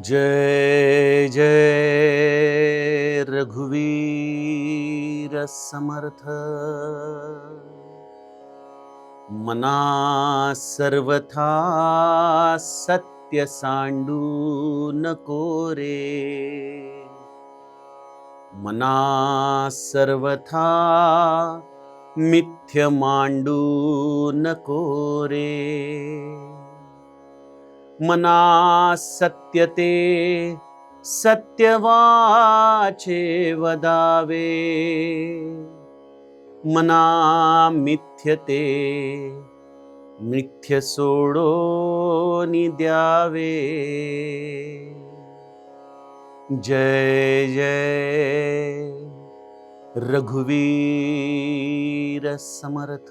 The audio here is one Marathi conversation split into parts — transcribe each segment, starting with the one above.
जय जय रघुवीर समर्थ। मना सर्वथा सत्य सांडू नको रे मना सर्वथा मिथ्य मांडू नको रे मना सत्यते सत्यवाचे वदावे। मना मिथ्यते मिथ्य सोडो द्यावे जय जय। रघुवीर समर्थ।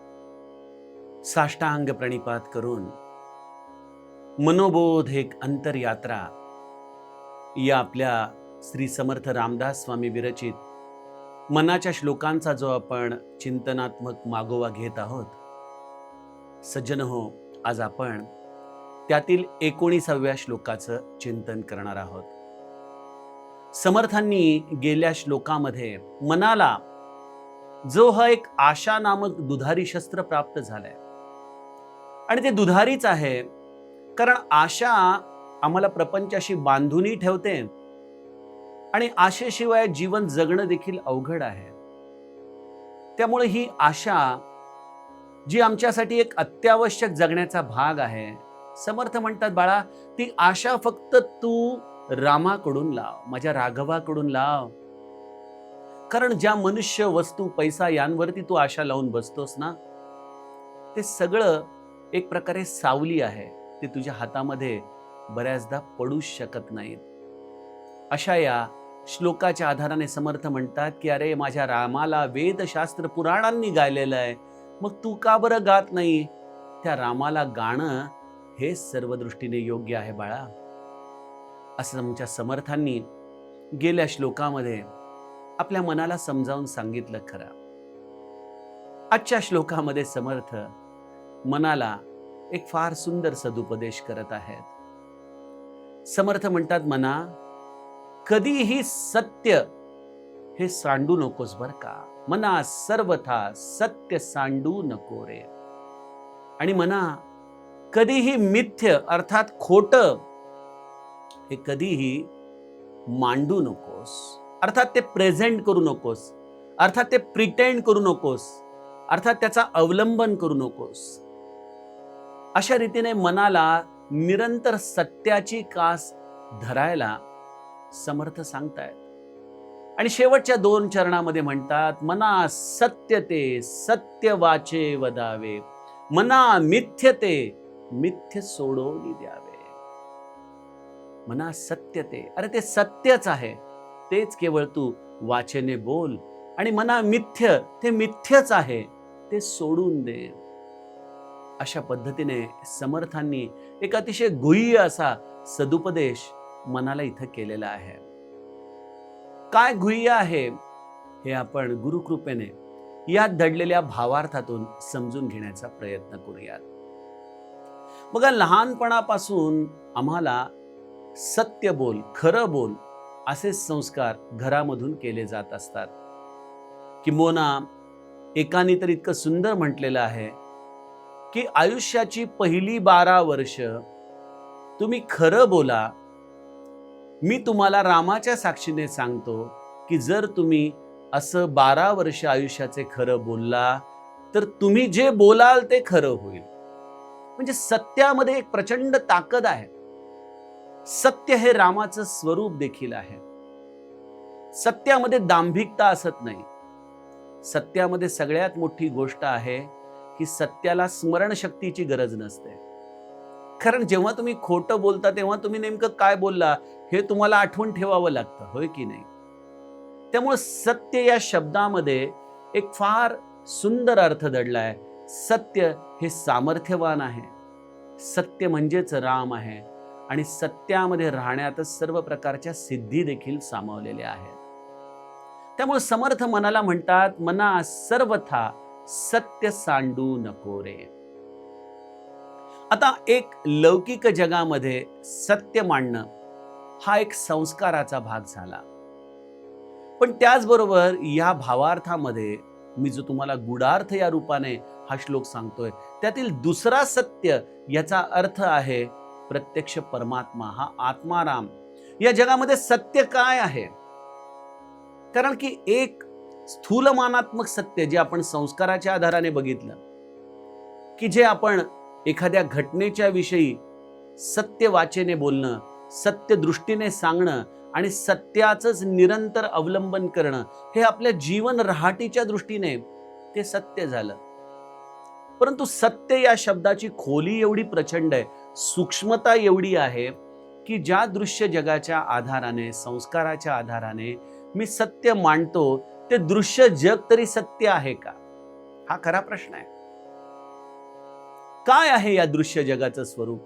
साष्टांग प्रणिपात करून मनोबोध एक अंतरयात्रा या आपल्या श्री समर्थ रामदास स्वामी विरचित मनाच्या श्लोकांचा जो आपण चिंतनात्मक मागोवा घेत आहोत सज्जन हो आज आपण त्यातील एकोणीसाव्या श्लोकाचं चिंतन करणार आहोत. समर्थांनी गेल्या श्लोकामध्ये मनाला जो हा एक आशा नामक दुधारी शस्त्र प्राप्त झालाय आणि ते दुधारीच आहे. कारण आशा आम्हाला प्रपंचाशी बांधूनही ठेवते. आणि आशेशिवाय जीवन जगणं देखील अवघड आहे. त्यामुळे ही आशा जी आमच्यासाठी एक अत्यावश्यक जगण्याचा भाग आहे समर्थ म्हणतात बाळा ती आशा फक्त तू रामाकडून लाव माझ्या राघवाकडून लाव. कारण ज्या मनुष्य वस्तू पैसा यांवरती तू आशा लावून बसतोस ना ते सगळं एक प्रकारे सावली आहे ते तुझ्या हातामध्ये बऱ्याचदा पडूच शकत नाहीत. अशा या श्लोकाच्या आधाराने समर्थ म्हणतात की अरे माझ्या रामाला वेदशास्त्र पुराणांनी गायलेलं आहे. मग तू का बरं गात नाही? त्या रामाला गाणं हे सर्व दृष्टीने योग्य आहे बाळा. असं आमच्या समर्थांनी गेल्या श्लोकामध्ये आपल्या मनाला समजावून सांगितलं खरं. आजच्या श्लोकामध्ये समर्थ मनाला एक फार सुंदर सदुपदेश करत आहेत. समर्थ म्हणतात मना कधीही सत्य हे सांडू नकोस बर का. मना सर्वथा सत्य सांडू नको रे. आणि मना कधीही मिथ्य अर्थात खोट हे कधीही मांडू नकोस. अर्थात ते प्रेझेंट करू नकोस. अर्थात ते प्रिटेंड करू नकोस. अर्थात त्याचा अवलंबन करू नकोस. अशा रीतीने मनाला निरंतर सत्याची कास धरायला समर्थ सांगतायत. आणि शेवटच्या दोन चरणामध्ये म्हणतात मना सत्य ते सत्य वाचे वदावे. मना मिथ्य ते मिथ्य सोडवली द्यावे. मना सत्य ते अरे ते सत्यच आहे. तेच केवळ तू वाचेने बोल. आणि मना मिथ्य ते मिथ्यच आहे. ते सोडून दे. अशा पद्धतीने समर्थांनी एक अतिशय गुह्य असा सदुपदेश मनाला इथं केलेला आहे. काय गुह्य आहे हे आपण गुरुकृपेने यात दडलेल्या भावार्थातून समजून घेण्याचा प्रयत्न करूयात. बघा लहानपणापासून आम्हाला सत्य बोल खरं बोल असे संस्कार घरामधून केले जात असतात. किंबोना एकाने तर इतकं सुंदर म्हटलेलं आहे की आयुष्याची पहिली बारा वर्ष तुम्ही खरं बोला. मी तुम्हाला रामाच्या साक्षीने सांगतो की जर तुम्ही असं बारा वर्ष आयुष्याचे खरं बोलला तर तुम्ही जे बोलाल ते खरं होईल. म्हणजे सत्यामध्ये एक प्रचंड ताकद आहे. सत्य हे रामाचं स्वरूप देखील आहे. सत्यामध्ये दांभिकता असत नाही. सत्यामध्ये सगळ्यात मोठी गोष्ट आहे की सत्याला स्मरणशक्तीची गरज नसते. कारण जेव्हा तुम्ही खोटं बोलता तेव्हा तुम्ही नेमकं काय बोलला हे तुम्हाला आठवण ठेवावं लागतं होय की नाही? त्यामुळे सत्य या शब्दामध्ये एक फार सुंदर अर्थ दडलाय. सत्य हे सामर्थ्यवान आहे. सत्य म्हणजेच राम आहे. आणि सत्यामध्ये राहण्यातच सर्व प्रकारच्या सिद्धी देखील सामावलेल्या आहेत. त्यामुळे समर्थ मनाला म्हणतात मना सर्वथा सत्य सांडू नको रे. आता एक लौकिक जगामध्ये सत्य मांडणं हा एक संस्काराचा भाग झाला. पण त्याचबरोबर या भावार्थामध्ये मी जो तुम्हाला गुडार्थ या रूपाने हा श्लोक सांगतोय त्यातील दुसरा सत्य याचा अर्थ आहे प्रत्यक्ष परमात्मा हा आत्माराम. या जगामध्ये सत्य काय आहे? कारण की एक स्थूलमानात्मक सत्य जे आपण संस्काराच्या आधाराने बघितलं की जे आपण एखाद्या घटनेच्या विषयी सत्य वाचेने बोलणं सत्य दृष्टीने सांगणं आणि सत्याचंच निरंतर अवलंबन करणं हे आपल्या जीवन रहाटीच्या दृष्टीने ते सत्य झालं. परंतु सत्य या शब्दाची खोली एवढी प्रचंड आहे सूक्ष्मता एवढी आहे की ज्या दृश्य जगाच्या आधाराने संस्काराच्या आधाराने मी सत्य मांडतो ते दृश्य जग तरी सत्य आहे का? हा खरा प्रश्न आहे. काय आहे या दृश्य जगाचं स्वरूप?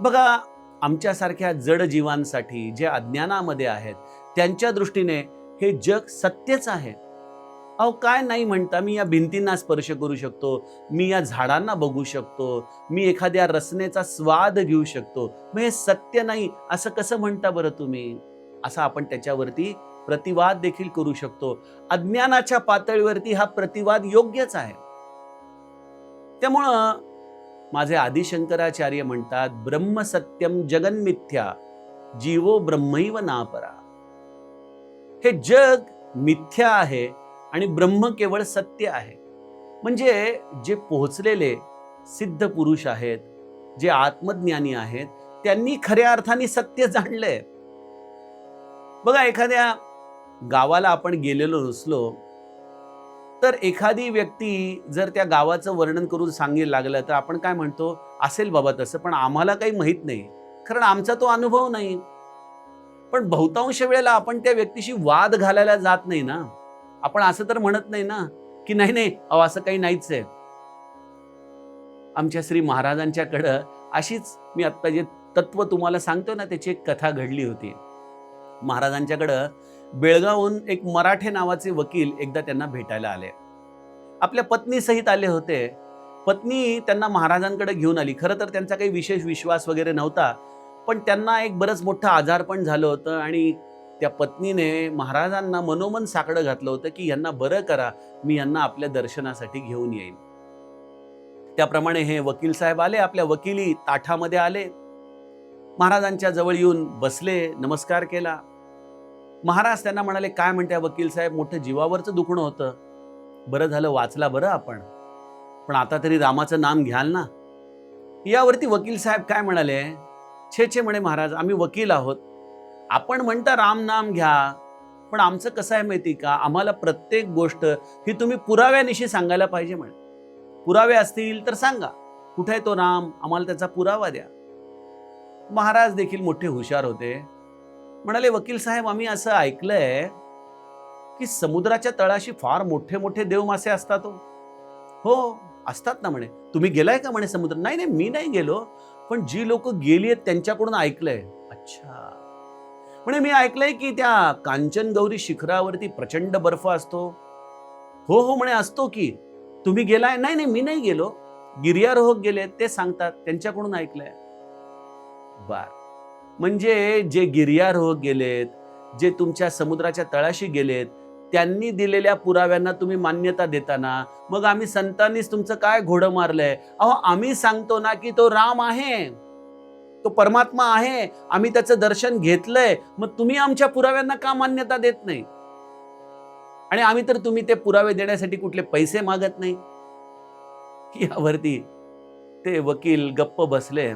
बघा आमच्यासारख्या जड जीवांसाठी जे अज्ञानामध्ये आहेत त्यांच्या दृष्टीने हे जग सत्यच आहे. अहो काय नाही म्हणता मी या भिंतींना स्पर्श करू शकतो मी या झाडांना बघू शकतो मी एखाद्या रचनेचा स्वाद घेऊ शकतो. मग हे सत्य नाही असं कसं म्हणता बरं तुम्ही? असं आपण त्याच्यावरती प्रतिवाद देखील करू शकतो. अज्ञानाच्या पातळीवरती हा प्रतिवाद योग्यच आहे. त्यामुळं माझे आदिशंकराचार्य म्हणतात ब्रह्मसत्यम जगन्मिथ्या जीवो ब्रह्मैव नापरा. हे जग मिथ्या आहे आणि ब्रह्म केवळ सत्य आहे. म्हणजे जे पोहोचलेले सिद्ध पुरुष आहेत जे आत्मज्ञानी आहेत त्यांनी खऱ्या अर्थाने सत्य जाणलंय. बघा एखाद्या गावाला आपण गेलेलो नसलो तर एखादी व्यक्ती जर त्या गावाचं वर्णन करून सांगायला लागलं तर आपण काय म्हणतो? असेल बाबा तसं पण आम्हाला काही माहीत नाही. कारण आमचा तो अनुभव नाही. पण बहुतांश वेळेला आपण त्या व्यक्तीशी वाद घालायला जात नाही ना. आपण असं तर म्हणत नाही ना की नाही नाही अहो असं काही नाहीच आहे. आमच्या श्री महाराजांच्याकडं अशीच मी आत्ता जे तत्व तुम्हाला सांगतो ना त्याची एक कथा घडली होती. महाराजांच्याकडं बेळगावहून एक मराठे नावाचे वकील एकदा त्यांना भेटायला आले. आपल्या पत्नीसहित आले होते. पत्नी त्यांना महाराजांकडे घेऊन आली. खरं तर त्यांचा काही विशेष विश्वास वगैरे नव्हता. पण त्यांना एक बरंच मोठं आजारपण झालं होतं आणि त्या पत्नीने महाराजांना मनोमन साकडं घातलं होतं की यांना बरं करा मी यांना आपल्या दर्शनासाठी घेऊन येईन. त्याप्रमाणे हे वकील साहेब आले आपल्या वकिली ताठामध्ये आले. महाराजांच्या जवळ येऊन बसले नमस्कार केला. महाराज त्यांना म्हणाले काय म्हणते वकील साहेब? मोठं जीवावरचं दुखणं होतं. बरं झालं वाचला बरं आपण. पण आता तरी रामाचं नाम घ्याल ना. यावरती वकील साहेब काय म्हणाले? छे छे म्हणे महाराज आम्ही वकील आहोत. आपण म्हणता राम नाम घ्या पण आमचं कसं आहे माहिती का? आम्हाला प्रत्येक गोष्ट ही तुम्ही पुराव्यानिशी सांगायला पाहिजे म्हणे. पुरावे असतील तर सांगा. कुठे आहे तो राम? आम्हाला त्याचा पुरावा द्या. महाराज देखील मोठे हुशार होते. म्हणाले वकील साहेब आम्ही असं ऐकलंय की समुद्राच्या तळाशी फार मोठे मोठे देव मासे असतात हो. हो असतात ना म्हणे. तुम्ही गेलाय का म्हणे समुद्र. नाही नाही मी नाही गेलो पण जी लोक गेली आहेत त्यांच्याकडून ऐकलंय. अच्छा. म्हणे मी ऐकलंय की त्या कांचन गौरी शिखरावरती प्रचंड बर्फ असतो. हो हो म्हणे असतो की. तुम्ही गेलाय? नाही नाही मी नाही गेलो. गिर्यारोहक गेले ते सांगतात त्यांच्याकडून ऐकलंय. बर. म्हणजे जे गिर्यारोहक गेलेत जे तुमच्या समुद्राच्या तळाशी गेलेत त्यांनी दिलेल्या पुराव्यांना तुम्ही मान्यता देताना मग आम्ही संतांनीच तुमचं काय घोडं मारलंय? अहो आम्ही सांगतो ना की तो राम आहे. तो परमात्मा आहे. आम्ही त्याचं दर्शन घेतलंय. मग तुम्ही आमच्या पुराव्यांना का मान्यता देत नाही? आणि आम्ही तर तुम्ही ते पुरावे देण्यासाठी कुठले पैसे मागत नाही? यावरती ते वकील गप्प बसले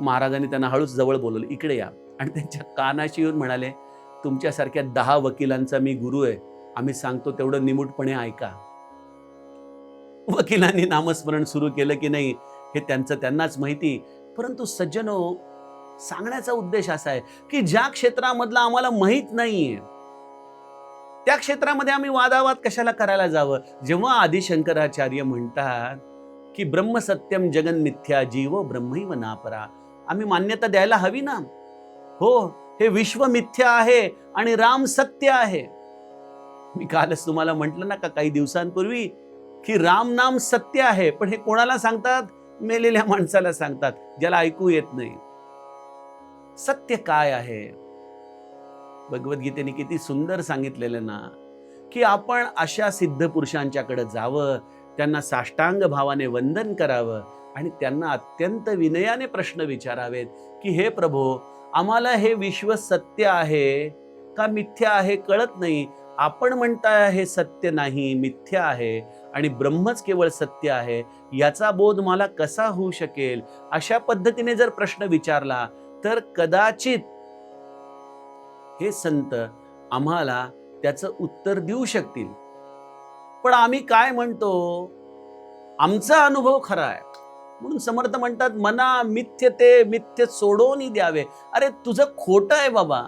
महाराजांनी त्यांना हळूच जवळ बोलवलं इकडे या. आणि त्यांच्या कानाशी येऊन म्हणाले तुमच्यासारख्या दहा वकिलांचा मी गुरु आहे. आम्ही सांगतो तेवढं निमूटपणे ऐका. वकिलांनी नामस्मरण सुरू केलं की नाही हे त्यांचं त्यांनाच माहिती. परंतु सज्जनो सांगण्याचा उद्देश असा आहे की ज्या क्षेत्रामधला आम्हाला माहीत नाहीये त्या क्षेत्रामध्ये आम्ही वादावाद कशाला करायला जावं? जेव्हा आदिशंकराचार्य म्हणतात की ब्रह्मसत्यम जगन मिथ्या जीव ब्रह्मैव नापरा. आम्ही मान्यता द्यायला हवी ना? हो हे विश्व मिथ्या आहे आणि राम सत्य आहे. मी कालच तुम्हाला म्हटलं ना का काही दिवसांपूर्वी की राम नाम सत्य आहे पण हे कोणाला सांगतात? मेलेल्या माणसाला सांगतात ज्याला ऐकू येत नाही. सत्य काय आहे? भगवद्गीतेने किती सुंदर सांगितलेलं ना की आपण अशा सिद्ध पुरुषांच्याकडे जावं त्यांना साष्टांग भावाने वंदन करावं आणि त्यांना अत्यंत विनयाने प्रश्न विचारावेत की हे प्रभो आम्हाला हे विश्व सत्य आहे का मिथ्या आहे कळत नाही. आपण म्हणताय हे सत्य नाही मिथ्या आहे आणि ब्रह्मच केवळ सत्य आहे. याचा बोध मला कसा होऊ शकेल? अशा पद्धतीने जर प्रश्न विचारला तर कदाचित हे संत आम्हाला त्याचं उत्तर देऊ शकतील. पण आम्ही काय म्हणतो? आमचा अनुभव खरा आहे. म्हणून समर्थ म्हणतात मना मिथ्य ते मिथ्य सोडून द्यावे. अरे तुझं खोटं आहे बाबा.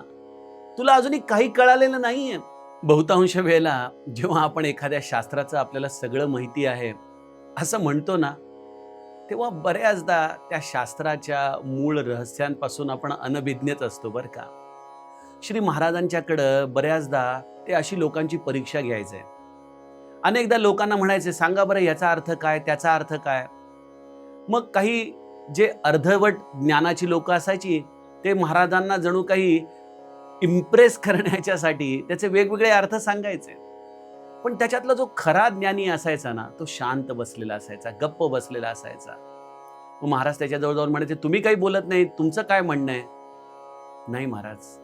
तुला अजूनही काही कळालेलं नाहीये. बहुतांश वेळेला जेव्हा आपण एखाद्या शास्त्राचं आपल्याला सगळं माहिती आहे असं म्हणतो ना तेव्हा बऱ्याचदा त्या शास्त्राच्या मूळ रहस्यांपासून आपण अनभिज्ञच असतो बरं का. श्री महाराजांच्याकडं बऱ्याचदा ते अशी लोकांची परीक्षा घ्यायचे. अनेकदा लोकांना म्हणायचे सांगा बरं याचा अर्थ काय त्याचा अर्थ काय? मग काही जे अर्धवट ज्ञानाची लोक असायची ते महाराजांना जणू काही इम्प्रेस करण्याच्यासाठी त्याचे वेगवेगळे अर्थ सांगायचे. पण त्याच्यातला जो खरा ज्ञानी असायचा ना तो शांत बसलेला असायचा गप्प बसलेला असायचा. मग महाराज त्याच्याजवळ जाऊन म्हणायचे तुम्ही काही बोलत नाही तुमचं काय म्हणणं आहे? नाही महाराज.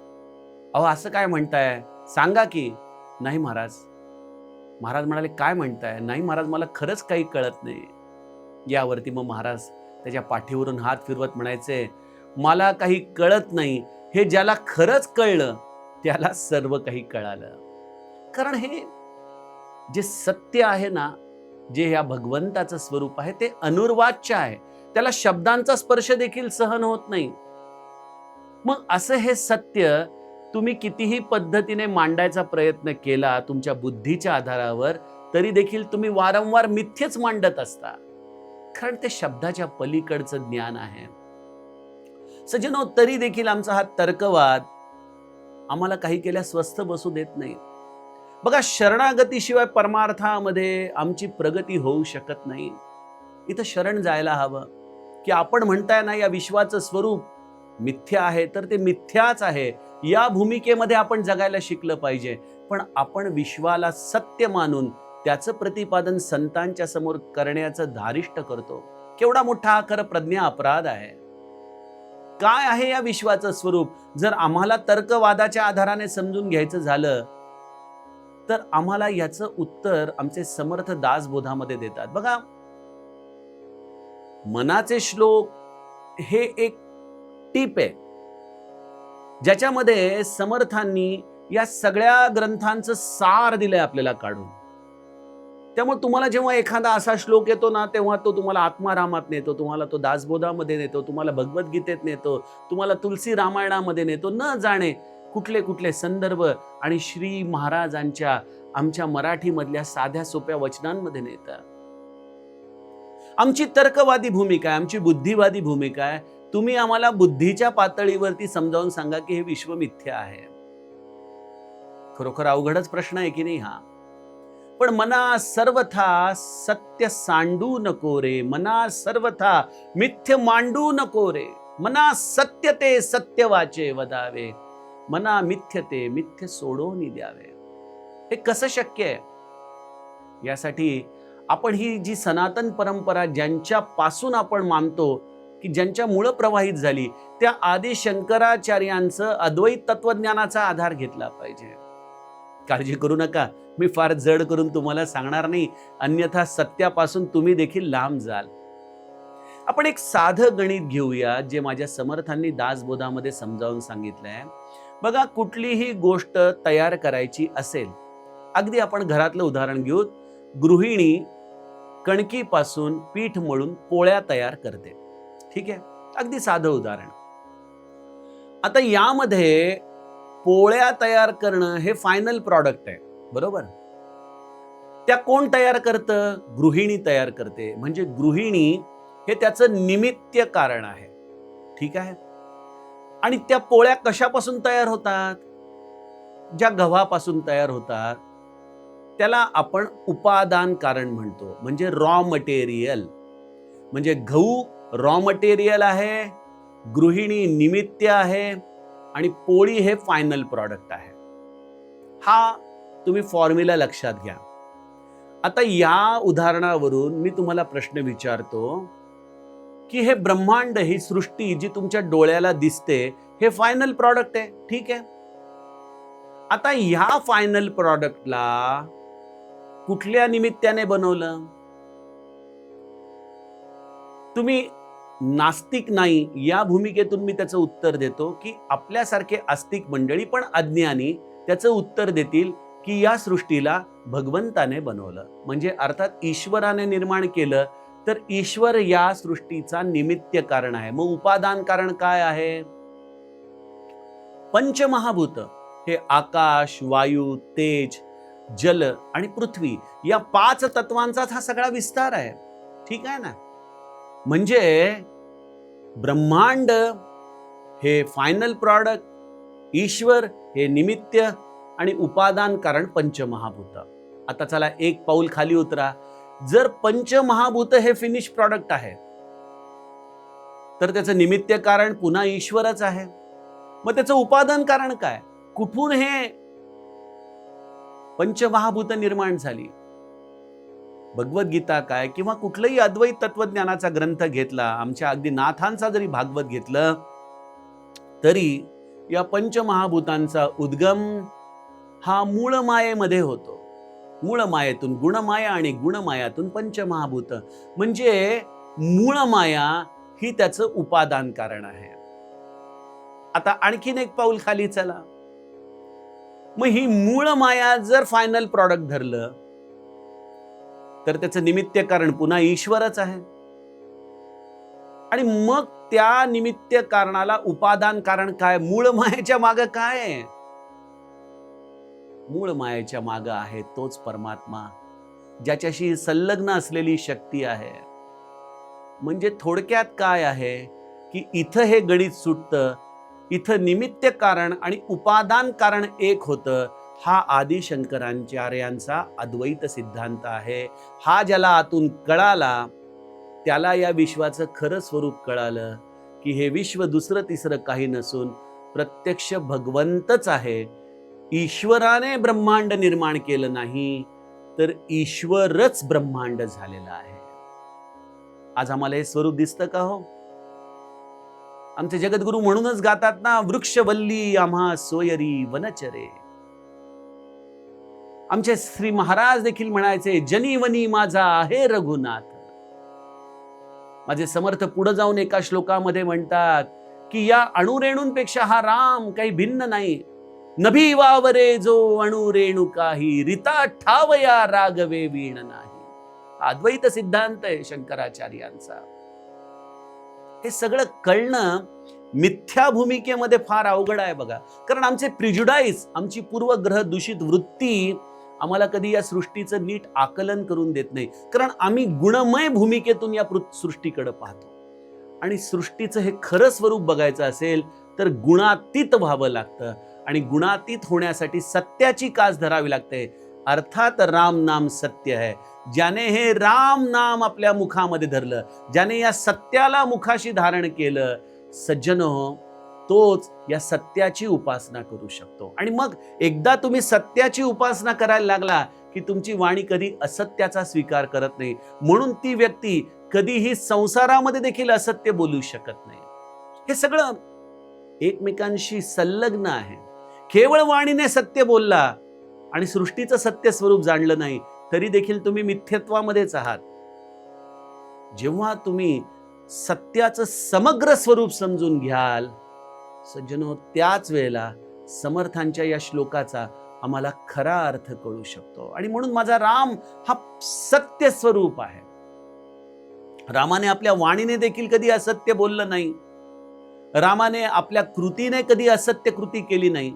अहो असं काय म्हणताय? सांगा की. नाही महाराज. महाराज म्हणाले काय म्हणताय? नाही महाराज मला खरंच काही कळत नाही. यावरती मग महाराज त्याच्या पाठीवरून हात फिरवत म्हणायचे मला काही कळत नाही. हे ज्याला खरंच कळलं त्याला सर्व काही कळालं. कारण हे जे सत्य आहे ना जे ह्या भगवंताचं स्वरूप आहे ते अनुर्वाच्य आहे. त्याला शब्दांचा स्पर्श देखील सहन होत नाही. मग असं हे सत्य तुम्ही कितीही पद्धतीने मांडायचा प्रयत्न केला तुमच्या बुद्धीच्या आधारावर तरी देखील तुम्ही वारंवार मिथ्यच मांडत असता. कारण ते शब्दाच्या पलीकडचं ज्ञान आहे. सजनो तरी देखील आमचा हा तर्कवाद आम्हाला काही केल्या स्वस्थ बसू देत नाही. बघा शरणागतीशिवाय परमार्थामध्ये आमची प्रगती होऊ शकत नाही. इथं शरण जायला हवं. की आपण म्हणताय ना या विश्वाचं स्वरूप मिथ्या आहे तर ते मिथ्याच आहे. या भूमिकेमध्ये आपण जगायला शिकलं पाहिजे. पण आपण विश्वाला सत्य मानून त्याचं प्रतिपादन संतांच्या समोर करण्याचं धारिष्ट करतो. केवढा मोठा खरं प्रज्ञा अपराध आहे. काय आहे या विश्वाचं स्वरूप? जर आम्हाला तर्कवादाच्या आधाराने समजून घ्यायचं झालं तर आम्हाला याचं उत्तर आमचे समर्थ दासबोधामध्ये देतात. बघा मनाचे श्लोक हे एक टीप आहे ज्याच्यामध्ये समर्थांनी या सगळ्या ग्रंथांचं सार दिलंय आपल्याला काढून. त्यामुळे तुम्हाला जेव्हा एखादा असा श्लोक येतो ना तेव्हा तो तुम्हाला आत्मारामात नेतो तुम्हाला तो दासबोधामध्ये नेतो तुम्हाला भगवद्गीतेत नेतो तुम्हाला तुलसी रामायणामध्ये नेतो न जाणे कुठले कुठले संदर्भ आणि श्री महाराजांच्या आमच्या मराठीमधल्या साध्या सोप्या वचनांमध्ये नेतात. आमची तर्कवादी भूमिका आहे आमची बुद्धिवादी भूमिका आहे. तुम्ही आम्हाला बुद्धीच्या पातळीवरती समजावून सांगा की हे विश्व मिथ्य आहे. खरोखर अवघडच प्रश्न आहे की नाही हा? पण मना सर्वथा सत्य सांडू नको रे मना सर्वथा मिथ्य मांडू नको रे. मना सत्य ते सत्य वाचे वदावे मना मिथ्य ते मिथ्य सोडून द्यावे. हे कसं शक्य आहे? यासाठी आपण ही जी सनातन परंपरा ज्यांच्यापासून आपण मानतो की ज्यांच्या मुळं प्रवाहित झाली त्या आदी शंकराचार्यांचं अद्वैत तत्वज्ञानाचा आधार घेतला पाहिजे. काळजी करू नका. मी फार जड करून तुम्हाला सांगणार नाही अन्यथा सत्यापासून तुम्ही देखील लांब जाल. आपण एक साधं गणित घेऊया जे माझ्या समर्थांनी दासबोधामध्ये समजावून सांगितलंय. बघा कुठलीही गोष्ट तयार करायची असेल अगदी आपण घरातलं उदाहरण घेऊ गृहिणी कणकीपासून पीठ मळून पोळ्या तयार करते. ठीक आहे? अगदी साधं उदाहरण. आता यामध्ये पोळ्या तयार करणं हे फायनल प्रॉडक्ट आहे. बरोबर? त्या कोण तयार करतं? गृहिणी तयार करते. म्हणजे गृहिणी हे त्याचं निमित्त कारण आहे. ठीक आहे? आणि त्या पोळ्या कशापासून तयार होतात? ज्या गव्हापासून तयार होतात त्याला आपण उपादान कारण म्हणतो. म्हणजे रॉ मटेरियल म्हणजे गहू रॉ मटेरियल आहे गृहिणी निमित्त आहे आणि पोळी हे फायनल प्रॉडक्ट आहे. हा तुम्ही फॉर्म्युला लक्षात घ्या. आता या उदाहरणावरून मी तुम्हाला प्रश्न विचारतो की हे ब्रह्मांड ही सृष्टी जी तुमच्या डोळ्याला दिसते हे फायनल प्रॉडक्ट आहे. ठीक आहे? आता ह्या फायनल प्रॉडक्टला कुठल्या निमित्ताने बनवलं? तुम्ही नास्तिक नाही या भूमिकेतून मी त्याचं उत्तर देतो की आपल्यासारखे आस्तिक मंडळी पण अज्ञानी त्याचं उत्तर देतील की या सृष्टीला भगवंताने बनवलं. म्हणजे अर्थात ईश्वराने निर्माण केलं तर ईश्वर या सृष्टीचा निमित्त कारण आहे. मग उपादान कारण काय आहे? पंचमहाभूत हे आकाश वायू तेज जल आणि पृथ्वी या पाच तत्वांचाच हा सगळा विस्तार आहे. ठीक आहे ना? म्हणजे ब्रह्मांड हे फायनल प्रॉडक्ट ईश्वर हे निमित्त आणि उपादान कारण पंचमहाभूत. आता चला एक पाऊल खाली उतरा. जर पंचमहाभूत हे फिनिश प्रॉडक्ट आहे तर त्याचं निमित्त कारण पुन्हा ईश्वरच आहे. मग त्याचं उपादान कारण काय? कुठून हे पंचमहाभूत निर्माण झाली? भगवद्गीता काय? किंवा कुठलंही अद्वैत तत्वज्ञानाचा ग्रंथ घेतला आमच्या अगदी नाथांचा जरी भागवत घेतलं तरी या पंचमहाभूतांचा उद्गम हा मूळ मायेमध्ये होतो. मूळ मायेतून गुणमाया आणि गुणमायातून पंचमहाभूत. म्हणजे मूळ माया ही त्याचं उपादान कारण आहे. आता आणखीन एक पाऊल खाली चला. मग ही मूळ माया जर फायनल प्रॉडक्ट धरलं तर त्याचं निमित्त कारण पुन्हा ईश्वरच आहे. आणि मग त्या निमित्त कारणाला उपादान कारण काय? मूळ मायेच्या माग काय? आहे मूळ मायेच्या मागं आहे तोच परमात्मा ज्याच्याशी संलग्न असलेली शक्ती आहे. म्हणजे थोडक्यात काय आहे की इथं हे गणित सुटतं इथं निमित्त कारण आणि उपादान कारण एक होतं हा आदिशंकरांचार्यांचा अद्वैत सिद्धांत आहे. हा ज्याला आतून कळाला त्याला या विश्वाचं खरं स्वरूप कळालं की हे विश्व दुसरं तिसरं काही नसून प्रत्यक्ष भगवंतच आहे. ईश्वराने ब्रह्मांड निर्माण केलं नाही तर ईश्वरच ब्रह्मांड झालेला आहे. आज आम्हाला हे स्वरूप दिसतं का हो? आमचे जगद्गुरु म्हणूनच गातात ना वृक्षवल्ली आम्हा सोयरी वनचरे. आमचे श्री महाराज देखील म्हणायचे जनीवनी माझा आहे रघुनाथ. माझे समर्थ पुढे जाऊन एका श्लोकामध्ये म्हणतात की या अणुरेणूंपेक्षा हा राम काही भिन्न नाही नभी वावरे जो अणुरेणू काही रिता ठावया रागवे वीण नाही. अद्वैत सिद्धांत आहे शंकराचार्यांचा. हे सगळं कळणं मिथ्या भूमिकेमध्ये फार अवघड आहे बघा. कारण आमचे प्रिजुडाईज आमची पूर्वग्रह दूषित वृत्ती आम्हाला कधी या सृष्टीचं नीट आकलन करून देत नाही. कारण आम्ही गुणमय भूमिकेतून या सृष्टीकडे पाहतो. आणि सृष्टीचं हे खरं स्वरूप बघायचं असेल तर गुणातीत व्हावं लागतं. आणि गुणातीत होण्यासाठी सत्याची कास धरावी लागते. अर्थात राम नाम सत्य आहे. ज्याने हे राम नाम आपल्या मुखामध्ये धरलं ज्याने या सत्याला मुखाशी धारण केलं सज्जन हो तोच या सत्याची उपासना करू शकतो. आणि मग एकदा तुम्ही सत्याची उपासना करायला लागला की तुमची वाणी कधी असत्याचा स्वीकार करत नाही. म्हणून ती व्यक्ती कधीही संसारामध्ये देखील असत्य बोलू शकत नाही. हे सगळं एकमेकांशी संलग्न आहे. केवळ वाणीने सत्य बोलला आणि सृष्टीचं सत्य स्वरूप जाणलं नाही तरी देखील तुम्ही मिथ्यत्वामध्येच आहात. जेव्हा तुम्ही सत्याचं समग्र स्वरूप समजून घ्याल सज्जनो त्याच वेळेला समर्थांच्या या श्लोकाचा आम्हाला खरा अर्थ कळू शकतो. आणि म्हणून माझा राम हा सत्य स्वरूप आहे. रामाने आपल्या वाणीने देखील कधी असत्य बोललं नाही. रामाने आपल्या कृतीने कधी असत्य कृती केली नाही.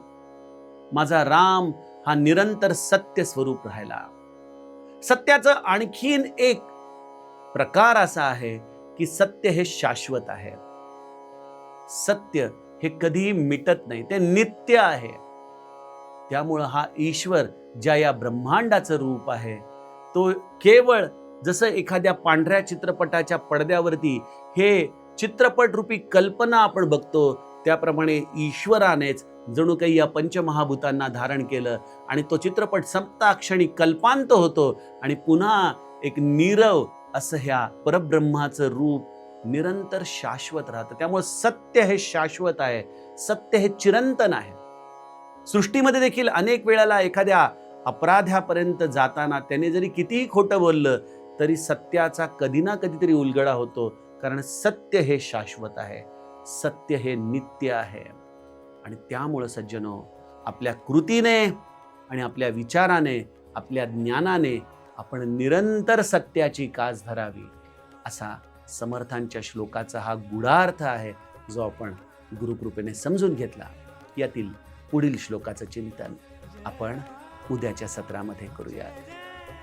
माझा राम हा निरंतर सत्य स्वरूप राहिला. सत्याचं आणखीन एक प्रकार असा आहे की सत्य हे शाश्वत आहे. सत्य हे कधीही मिटत नाही ते नित्य आहे. त्यामुळं हा ईश्वर ज्या या ब्रह्मांडाचं रूप आहे तो केवळ जसं एखाद्या पांढऱ्या चित्रपटाच्या पडद्यावरती हे चित्रपट रूपी कल्पना आपण बघतो. त्याप्रमाणे ईश्वरानेच जणू काही या पंचमहाभूतांना धारण केलं आणि तो चित्रपट संपता क्षणी कल्पांत होतो आणि पुन्हा एक नीरव असं ह्या परब्रह्माचं रूप निरंतर शाश्वत राहतं. त्यामुळे सत्य हे शाश्वत आहे सत्य हे चिरंतन आहे. सृष्टीमध्ये देखील अनेक वेळेला एखाद्या अपराध्यापर्यंत जाताना त्याने जरी कितीही खोटं बोललं तरी सत्याचा कधी ना कधीतरी उलगडा होतो. कारण सत्य हे शाश्वत आहे सत्य हे नित्य आहे. आणि त्यामुळं सज्जनो आपल्या कृतीने आणि आपल्या विचाराने आपल्या ज्ञानाने आपण निरंतर सत्याची कास धरावी. असा समर्थांच्या श्लोकाचा हा गुढार्थ आहे जो आपण गुरुकृपेने समजून घेतला. यातील पुढील श्लोकाचं चिंतन आपण उद्याच्या सत्रामध्ये करूयात.